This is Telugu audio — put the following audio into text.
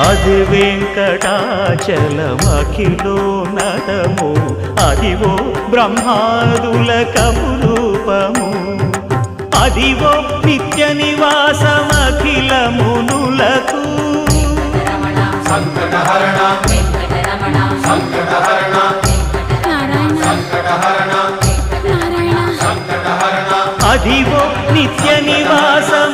అది వెంకటాచలమఖిలో నటము. అదివో బ్రహ్మాదుల కపురూపము. అదివో నిత్య నివాసమఖిల మునులకు రమణ సంకటహరణ. వెంకటరమణ సంకటహరణ. అదివో నిత్య మునులకు